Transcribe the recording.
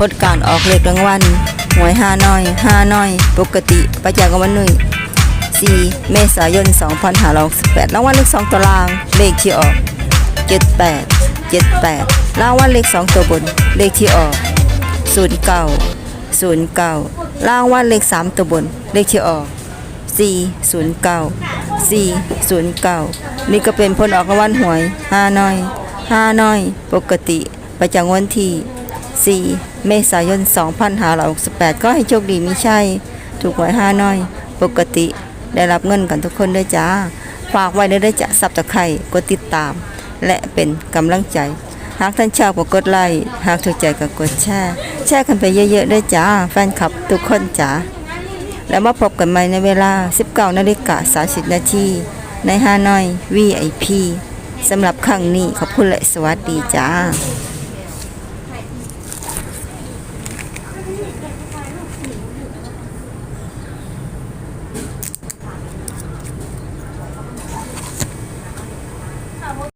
ผลการออกเลขรางวัลหวยห้าน้อยห้าน้อย ปกติประจากวันหนึ่ง4เมษายน 2568รางวัลเลข2ตัวล่าง เลขที่ออก 78 78รางวัลเลข2ตัวบน เลขที่ออก 09 09รางวัลเลข3ตัวบน เลขที่ออก 409 409 นี่ก็เป็นผลออกรางวัลหวย5น้อย5น้อย ปกติ ประจำวันที่ 4 เมษายน 2568 ก็ให้โชคดีมีชัยถูกหวย5น้อย ปกติได้รับเงินกันทุกคนด้วยจ้า ฝากไว้ได้จ้ะสับตะไคร่กดติดตาม และเป็นกำลังใจ หากท่านชอบก็กดไลค์ หากถูกใจก็กดแชร์ แชร์กันไปเยอะๆด้วยจ้า แฟนคลับทุกคนจ้า แล้วมาพบกันใหม่ในเวลา 19นาฬิกา30นาทีในฮานอย VIP สำหรับครั้งนี้ขอบคุณและสวัสดีจ้า คุณเด็กชายคนนี้